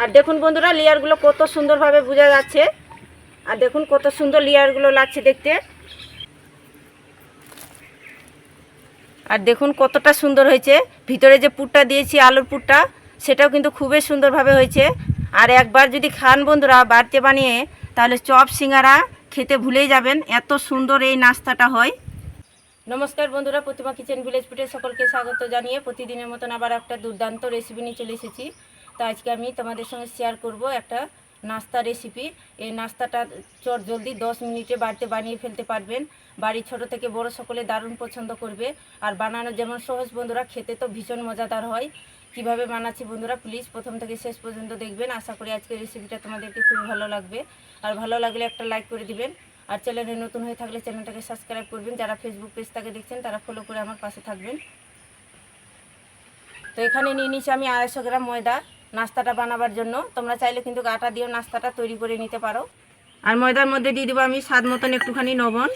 আর দেখুন বন্ধুরা, লেয়ারগুলো কত সুন্দরভাবে বোঝা যাচ্ছে। আর দেখুন কত সুন্দর লেয়ারগুলো লাগছে দেখতে। আর দেখুন কতটা সুন্দর হয়েছে। ভিতরে যে পুরটা দিয়েছি, আলুর পুরটা, সেটাও কিন্তু খুবই সুন্দরভাবে হয়েছে। আর একবার যদি খান বন্ধুরা বাড়িতে বানিয়ে, তাহলে চপ সিঙ্গারা খেতে ভুলেই যাবেন, এত সুন্দর এই নাস্তাটা হয়। নমস্কার বন্ধুরা, প্রতিমা কিচেন ভিলেজ ফুটে সকলকে স্বাগত জানিয়ে প্রতিদিনের মতন আবার একটা দুর্দান্ত রেসিপি নিয়ে চলে এসেছি। তো আজকে আমি তোমাদের সঙ্গে শেয়ার করব একটা নাস্তা রেসিপি এই নাস্তাটা চট জলদি দশ মিনিটে বাড়িতে বানিয়ে ফেলতে পারবেন। বাড়ির ছোট থেকে বড় সকলে দারুণ পছন্দ করবে। আর বানানো যেমন সহজ, বন্ধুরা, খেতে তো ভীষণ মজাদার হয়। কীভাবে বানাচ্ছি বন্ধুরা প্লিজ প্রথম থেকে শেষ পর্যন্ত দেখবেন। আশা করি আজকের রেসিপিটা তোমাদেরকে খুব ভালো লাগবে। আর ভালো লাগলে একটা লাইক করে দিবেন। আর চ্যানেলে নতুন হয়ে থাকলে চ্যানেলটাকে সাবস্ক্রাইব করবেন। যারা ফেসবুক পেজ থেকে দেখছেন, তারা ফলো করে আমার পাশে থাকবেন। তো এখানে নিয়ে নিচ্ছি আমি আড়াইশো গ্রাম ময়দা নাস্তাটা বানাবার জন্য। তোমরা চাইলে কিন্তু আটা দিয়েও নাস্তাটা তৈরি করে নিতে পারো। আর ময়দার মধ্যে দিয়ে দেবো আমি স্বাদ মতন একটুখানি লবণ।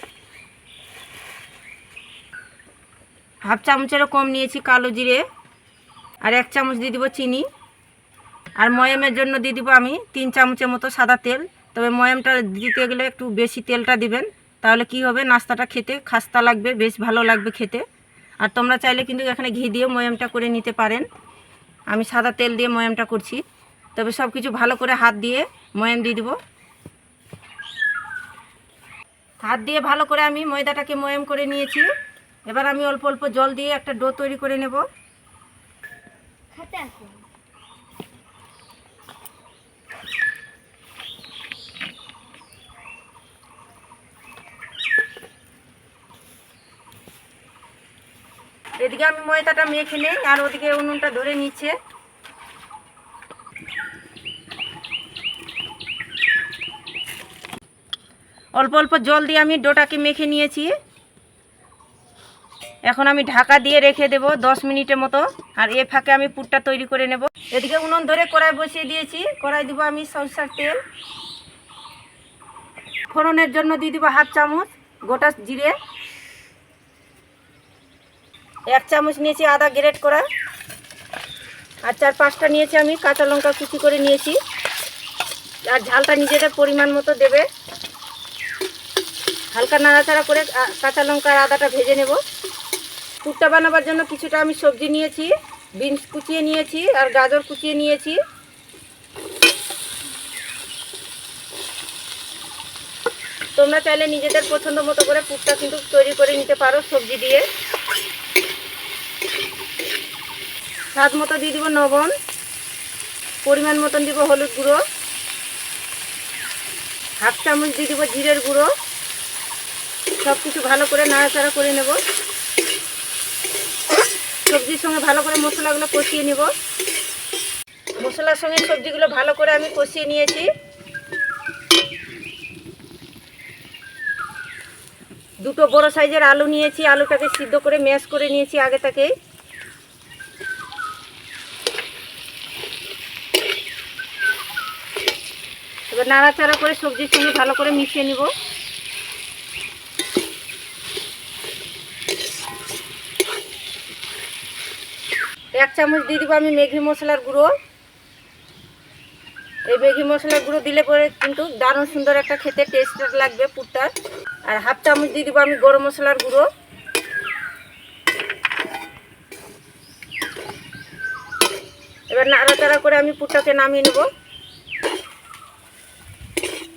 হাফ চামচেরও কম নিয়েছি কালো জিরে। আর এক চামচ দিয়ে দিব চিনি। আর ময়ামের জন্য দিয়ে দিব আমি তিন চামচের মতো সাদা তেল। তবে ময়ামটা দিতে গেলে একটু বেশি তেলটা দিবেন। তাহলে কি হবে? নাস্তাটা খেতে খাস্তা লাগবে, বেশ ভালো লাগবে খেতে। আর তোমরা চাইলে কিন্তু এখানে ঘি দিয়ে ময়ামটা করে নিতে পারেন। আমি সাদা তেল দিয়ে ময়ামটা করছি। তবে সব কিছু ভালো করে হাত দিয়ে ময়াম দিয়ে দেবো। হাত দিয়ে ভালো করে আমি ময়দাটাকে ময়াম করে নিয়েছি। এবার আমি অল্প অল্প জল দিয়ে একটা ডো তৈরি করে নেব। এদিকে আমি ময়দাটা মেখে নেই, আর ওদিকে উনুনটা ধরে নিচ্ছে। অল্প অল্প জল দিয়ে আমি ডোটাকে মেখে নিয়েছি। এখন আমি ঢাকা দিয়ে রেখে দেব দশ মিনিটের মতো, আর এ ফাঁকে আমি পুরটা তৈরি করে নেব। এদিকে উনুন ধরে কড়াই বসিয়ে দিয়েছি, কড়াই দিব আমি সরষার তেল। ফোড়নের জন্য দিয়ে দিব হাফ চামচ গোটা জিরে। এক চামচ নিয়েছি আদা গ্রেট করা। আর চার পাঁচটা নিয়েছি আমি কাঁচা লঙ্কা কুচি করে নিয়েছি। আর ঝালটা নিজেদের পরিমাণ মতো দেবে। হালকা নাড়াচাড়া করে কাঁচা লঙ্কা আর আদাটা ভেজে নেব। পুরটা বানাবার জন্য কিছুটা আমি সবজি নিয়েছি, বিনস কুচিয়ে নিয়েছি আর গাজর কুচিয়ে নিয়েছি। তোমরা চাইলে নিজেদের পছন্দ মতো করে পুরটা কিন্তু তৈরি করে নিতে পারো সবজি দিয়ে। স্বাদ মতো দিয়ে দিব লবণ, পরিমাণ মতন দিব হলুদ গুঁড়ো, হাফ চামচ দিয়ে দিব জিরের গুঁড়ো সব কিছু ভালো করে নাড়াচাড়া করে নেব। সবজির সঙ্গে ভালো করে মশলাগুলো কষিয়ে নেব। মশলার সঙ্গে সবজিগুলো ভালো করে আমি কষিয়ে নিয়েছি। দুটো বড় সাইজের আলু নিয়েছি, আলুটাকে সিদ্ধ করে ম্যাশ করে নিয়েছি আগে থেকেই। এবার নাড়াচাড়া করে সবজির সঙ্গে ভালো করে মিশিয়ে নিব। এক চামচ দিয়ে দিব আমি ম্যাগি মশলার গুঁড়ো। এই ম্যাগি মশলার গুঁড়ো দিলে পরে কিন্তু দারুণ সুন্দর একটা খেতে টেস্ট লাগবে পুরটার আর হাফ চামচ দিয়ে দিব আমি গরম মশলার গুঁড়ো। এবার নাড়াচাড়া করে আমি পুরটাকে নামিয়ে নেব।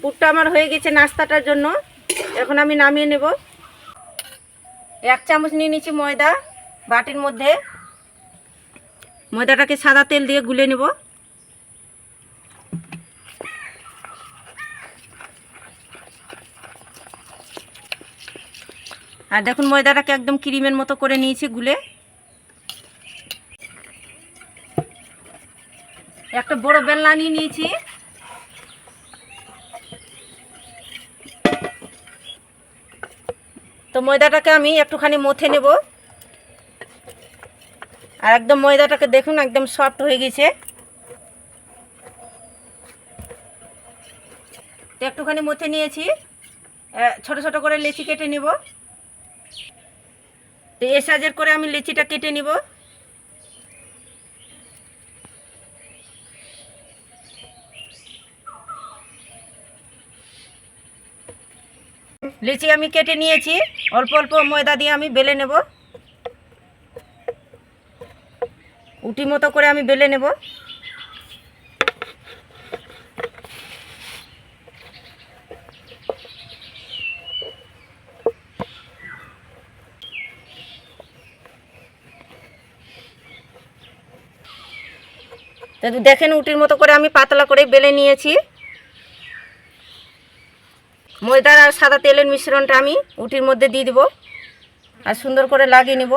পুরটা আমার হয়ে গেছে নাস্তাটার জন্য। এখন আমি নামিয়ে নেব। এক চামচ নিয়ে নিচ্ছি ময়দা বাটির মধ্যে। ময়দাটাকে সাদা তেল দিয়ে গুলে নেব। আর দেখুন ময়দাটাকে একদম ক্রিমের মতো করে নিয়েছি গুলে। একটা বড় বেলনা নিয়ে নিয়েছি। তো ময়দাটাকে আমি একটুখানি মথে নেব। আর একদম ময়দাটাকে দেখুন, একদম সফট হয়ে গেছে। তো একটুখানি মথে নিয়েছি। ছোট ছোট করে লেচি কেটে নেব। তো এ সাইজের করে আমি লেচিটা কেটে নিব। লিচি আমি কেটে নিয়েছি। অল্প অল্প ময়দা দিয়ে আমি বেলে নেব। উটি মতো করে আমি বেলে নেব। দেখেন উটির মতো করে আমি পাতলা করে বেলে নিয়েছি। ময়দার আর সাদা তেলের মিশ্রণটা আমি উটির মধ্যে দিয়ে দিব আর সুন্দর করে লাগিয়ে নেব।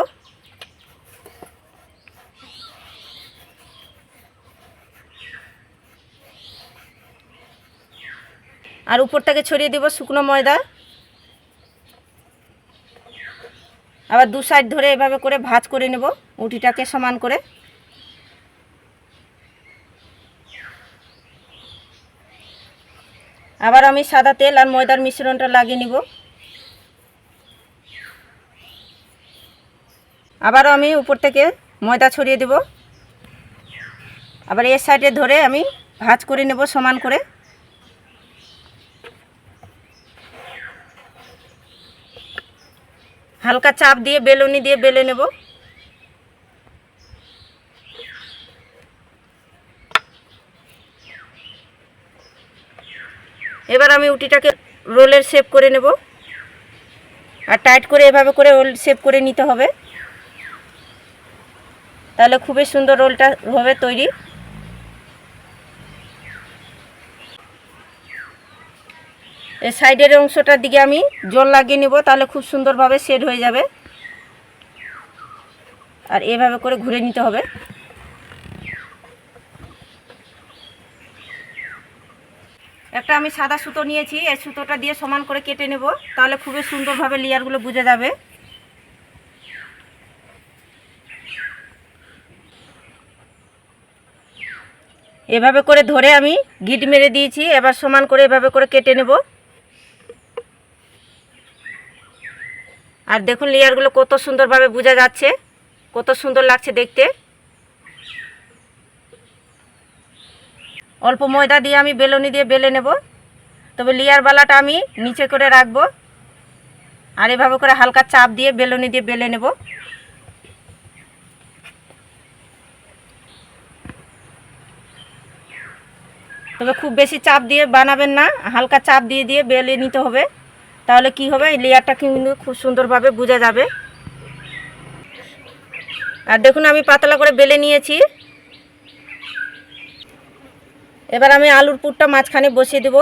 আর উপরটাকে ছড়িয়ে দিব শুকনো ময়দা। আবার দু সাইড ধরে এভাবে করে ভাজ করে নেব, উটিটাকে সমান করে। আবার আমি সাদা তেল আর ময়দার মিশ্রণটা লাগিয়ে নিব। আবারও আমি উপর থেকে ময়দা ছড়িয়ে দেব। আবার এর সাইডে ধরে আমি ভাজ করে নেব সমান করে। হালকা চাপ দিয়ে, বেলুনি দিয়ে বেলে নেব। এবার আমি উটিটাকে রোলের শেপ করে নেব। আর টাইট করে এভাবে করে রোল শেপ করে নিতে হবে। তাহলে খুবই সুন্দর রোলটা হবে তৈরি। এই সাইডের অংশটার দিকে আমি জল লাগিয়ে নেব, তাহলে খুব সুন্দরভাবে সেট হয়ে যাবে। আর এভাবে করে ঘুরে নিতে হবে। একটা আমি সাদা সুতো নিয়েছি, এই সুতোটা দিয়ে সমান করে কেটে নেব, তাহলে খুবই সুন্দরভাবে লেয়ারগুলো বুঝে যাবে। এভাবে করে ধরে আমি গিট মেরে দিয়েছি, এবার সমান করে এভাবে করে কেটে নেব। আর দেখুন লেয়ারগুলো কত সুন্দরভাবে বোঝা যাচ্ছে, কত সুন্দর লাগছে দেখতে। অল্প ময়দা দিয়ে আমি বেলনি দিয়ে বেলে নেব। তবে লেয়ার বালাটা আমি নিচে করে রাখব। আর এভাবে করে হালকা চাপ দিয়ে বেলুনি দিয়ে বেলে নেব। তবে খুব বেশি চাপ দিয়ে বানাবেন না, হালকা চাপ দিয়ে দিয়ে বেলে নিতে হবে। তাহলে কি হবে? এই লেয়ারটা কিন্তু খুব সুন্দরভাবে বোঝা যাবে। আর দেখুন আমি পাতলা করে বেলে নিয়েছি। এবার আমি আলুর পুরটা মাঝখানে বসিয়ে দেব।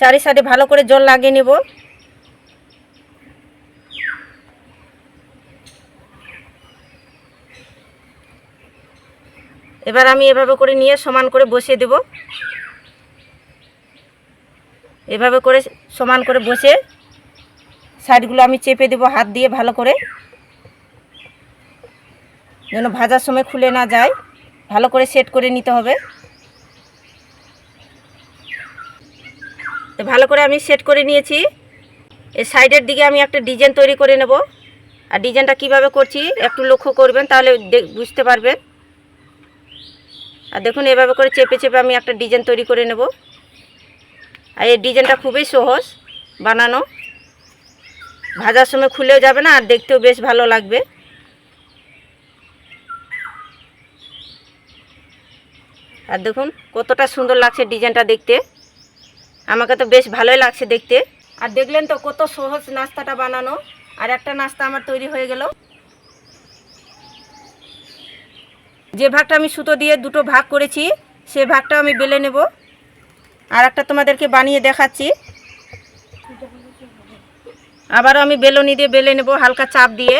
চারি সাইডে ভালো করে জল লাগিয়ে নেব। এবার আমি এভাবে করে নিয়ে সমান করে বসিয়ে দেব। এভাবে করে সমান করে বসে সাইডগুলো আমি চেপে দেব হাত দিয়ে ভালো করে। যেন ভাজার সময় খুলে না যায়। ভালো করে সেট করে নিতে হবে। তো ভালো করে আমি সেট করে নিয়েছি। এই সাইডের দিকে আমি একটা ডিজাইন তৈরি করে নেব। আর ডিজাইনটা কীভাবে করছি একটু লক্ষ্য করবেন, তাহলে বুঝতে পারবেন। আর দেখুন, এভাবে করে চেপে চেপে আমি একটা ডিজাইন তৈরি করে নেব। আর এই ডিজাইনটা খুবই সহজ বানানো। ভাজার সময় খুলেও যাবে না, আর দেখতেও বেশ ভালো লাগবে। আর দেখুন, কতটা সুন্দর লাগছে ডিজাইনটা দেখতে। আমাকে তো বেশ ভালোই লাগছে দেখতে। আর দেখলেন তো কত সহজ নাস্তাটা বানানো। আর একটা নাস্তা আমার তৈরি হয়ে গেল। যে ভাগটা আমি সুতো দিয়ে দুটো ভাগ করেছি, সে ভাগটা আমি বেলে নেব। আর একটা তোমাদেরকে বানিয়ে দেখাচ্ছি। আবারও আমি বেলনি দিয়ে বেলে নেব, হালকা চাপ দিয়ে।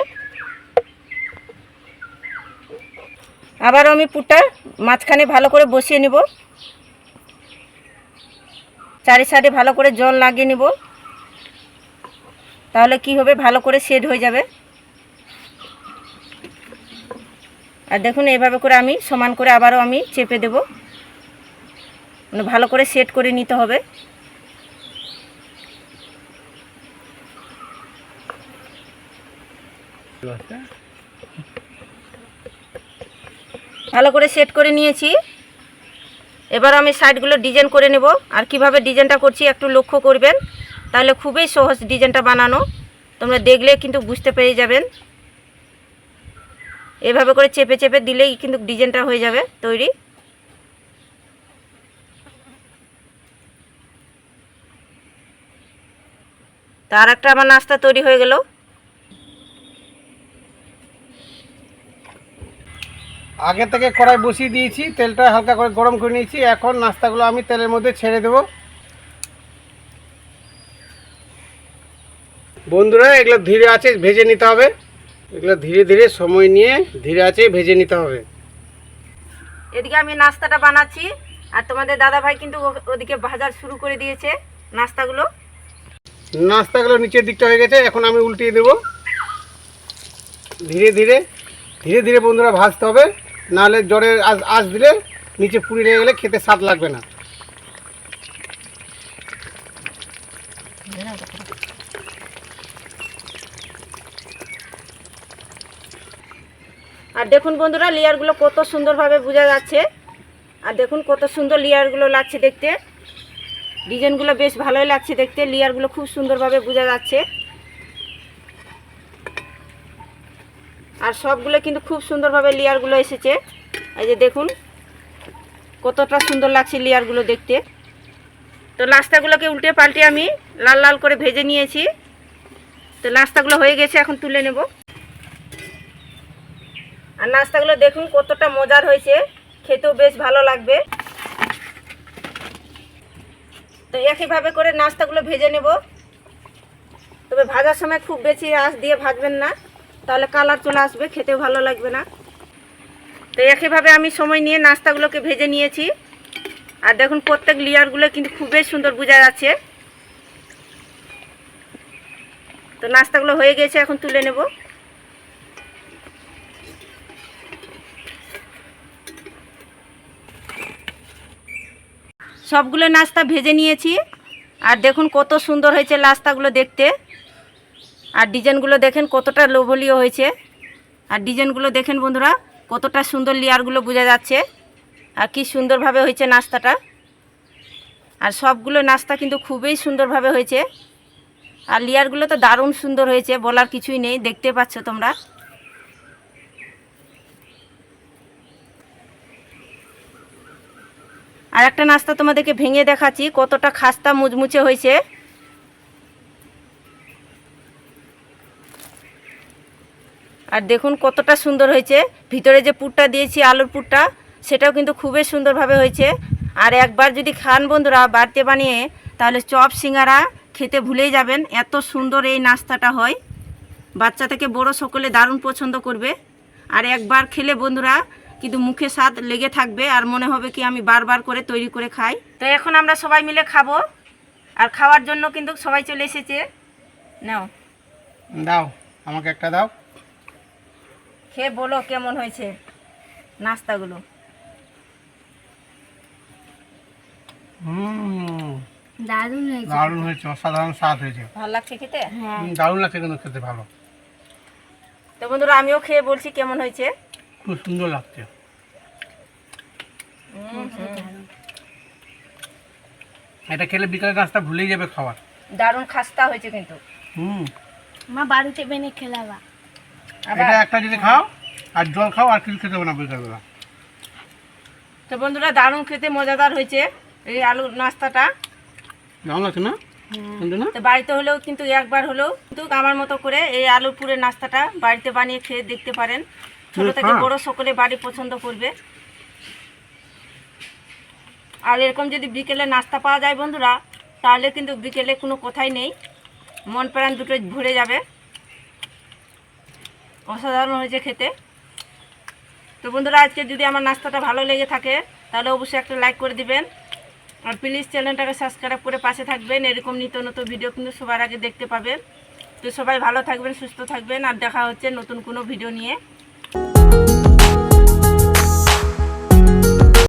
আবারও আমি পুরটা মাঝখানে ভালো করে বসিয়ে নেব। চারি সাইডে ভালো করে জল লাগিয়ে নেব। তাহলে কি হবে? ভালো করে সেট হয়ে যাবে। আর দেখুন, এইভাবে করে আমি সমান করে আবারও আমি চেপে দেব। মানে ভালো করে সেট করে নিতে হবে। ভালো করে সেট করে নিয়েছি। এবার আমি সাইডগুলো ডিজাইন করে নেব। আর কীভাবে ডিজাইনটা করছি একটু লক্ষ্য করবেন। তাহলে খুবই সহজ ডিজাইনটা বানানো। তোমরা দেখলে কিন্তু বুঝতে পেরে যাবেন। এভাবে করে চেপে চেপে দিলেই কিন্তু ডিজাইনটা হয়ে যাবে তৈরি। তার একটা আমার নাস্তা তৈরি হয়ে গেল। আগে থেকে কড়াই বসিয়ে দিয়েছি তেলটা হালকা করে গরম করে নিয়েছি। এখন নাস্তাগুলো আমি তেলের মধ্যে ছেড়ে দেব। বন্ধুরা এগুলো ধীরে আছে ভেজে নিতে হবে। এগুলো ধীরে ধীরে সময় নিয়ে ধীরে আছে ভেজে নিতে হবে। এদিকে আমি নাস্তাটা বানাচ্ছি আর তোমাদের দাদা ভাই কিন্তু ওদিকে ভাজা শুরু করে দিয়েছে নাস্তাগুলো। নাস্তাগুলো নিচের দিকটা হয়ে গেছে এখন আমি উল্টিয়ে দেব। ধীরে ধীরে ধীরে ধীরে বন্ধুরা ভাজতে হবে। নাহলে জ্বরের আজ আজ দিলে নিচে পুড়ি লেগে গেলে খেতে স্বাদ লাগবে না। আর দেখুন বন্ধুরা, লেয়ারগুলো কত সুন্দরভাবে বোঝা যাচ্ছে। আর দেখুন কত সুন্দর লেয়ারগুলো লাগছে দেখতে। ডিজাইনগুলো বেশ ভালোই লাগছে দেখতে। লেয়ারগুলো খুব সুন্দরভাবে বোঝা যাচ্ছে। আর সবগুলো কিন্তু খুব সুন্দরভাবে লেয়ারগুলো এসেছে। এই যে দেখুন, কতটা সুন্দর লাগছে লেয়ারগুলো দেখতে। তো নাস্তাগুলোকে উল্টে পাল্টে আমি লাল লাল করে ভেজে নিয়েছি। তো নাস্তাগুলো হয়ে গেছে, এখন তুলে নেব। আর নাস্তাগুলো দেখুন, কতটা মজার হয়েছে। খেতেও বেশ ভালো লাগবে। তো একইভাবে করে নাস্তাগুলো ভেজে নেব। তবে ভাজার সময় খুব বেশি আঁচ দিয়ে ভাজবেন না। তাহলে কালার চলে আসবে, খেতেও ভালো লাগবে না। তো একইভাবে আমি সময় নিয়ে নাস্তাগুলোকে ভেজে নিয়েছি। আর দেখুন, প্রত্যেক লেয়ারগুলো কিন্তু খুবই সুন্দর বোঝা যাচ্ছে। তো নাস্তাগুলো হয়ে গেছে, এখন তুলে নেব। সবগুলো নাস্তা ভেজে নিয়েছি। আর দেখুন, কত সুন্দর হয়েছে নাস্তাগুলো দেখতে। আর ডিজাইনগুলো দেখেন কতটা লোভনীয় হয়েছে। আর ডিজাইনগুলো দেখেন বন্ধুরা, কতটা সুন্দর লেয়ারগুলো বোঝা যাচ্ছে। আর কি সুন্দরভাবে হয়েছে নাস্তাটা। আর সবগুলো নাস্তা কিন্তু খুবই সুন্দরভাবে হয়েছে। আর লেয়ারগুলো তো দারুণ সুন্দর হয়েছে, বলার কিছুই নেই, দেখতে পাচ্ছ তোমরা। আর একটা নাস্তা তোমাদেরকে ভেঙে দেখাচ্ছি, কতটা খাস্তা মুচমুচে হয়েছে। আর দেখুন কতটা সুন্দর হয়েছে। ভিতরে যে পুরটা দিয়েছি, আলুর পুরটা, সেটাও কিন্তু খুবই সুন্দরভাবে হয়েছে। আর একবার যদি খান বন্ধুরা বাড়িতে বানিয়ে, তাহলে চপ সিঙ্গারা খেতে ভুলেই যাবেন। এত সুন্দর এই নাস্তাটা হয়। বাচ্চা থেকে বড় সকলে দারুণ পছন্দ করবে। আর একবার খেলে বন্ধুরা কিন্তু মুখে স্বাদ লেগে থাকবে আর মনে হবে কি আমি বারবার করে তৈরি করে খাই। তো এখন আমরা সবাই মিলে খাব। আর খাওয়ার জন্য কিন্তু সবাই চলে এসেছে। নাও। দাও, আমাকে একটা দাও। খেয়ে বলো কেমন হয়েছে নাস্তাগুলো। হুম। দারুণ হয়েছে। দারুণ হয়েছে অসাধারণ স্বাদ হয়েছে। ভালো লাগছে খেতে? হ্যাঁ। দারুণ লাগছে কিন্তু খেতে ভালো। তো বন্ধুরা আমিও খেয়ে বলছি কেমন হয়েছে। খুব সুন্দর লাগছে। এটা খেলে বিকালে নাস্তা ভুলেই যাবে খাবার দারুণ খাস্তা হয়েছে কিন্তু। হুম। মা বাড়িতে বেনে খেলাবা। এটা একটা যদি খাও আর জল খাও আর কিছু খেতে হবে না বিকালবেলা তো বন্ধুরা দারুণ খেতে মজাদার হয়েছে এই আলুর নাস্তাটা। দারুণ লাগছে না? তো বাড়িতে হলেও কিন্তু একবার হলেও কিন্তু আমার মতো করে এই আলুর পুরের নাস্তাটা বাড়িতে বানিয়ে খেয়ে দেখতে পারেন। ছোট থেকে। বড় সকলে বাড়ি পছন্দ করবে। আর এরকম যদি বিকেলে নাস্তা পাওয়া যায় বন্ধুরা তাহলে কিন্তু বিকেলে কোনো কথাই নেই। মন প্রাণ দুটো ভরে যাবে। অসাধারণ হয়েছে খেতে। তো বন্ধুরা, আজকে যদি আমার নাস্তাটা ভালো লেগে থাকে, তাহলে অবশ্যই একটা লাইক করে দিবেন। আর প্লিজ চ্যানেলটাকে সাবস্ক্রাইব করে পাশে থাকবেন। এরকম নিত্য নতুন ভিডিও কিন্তু সবার আগে দেখতে পাবেন। তো সবাই ভালো থাকবেন, সুস্থ থাকবেন। আর দেখা হচ্ছে নতুন কোনো ভিডিও নিয়ে।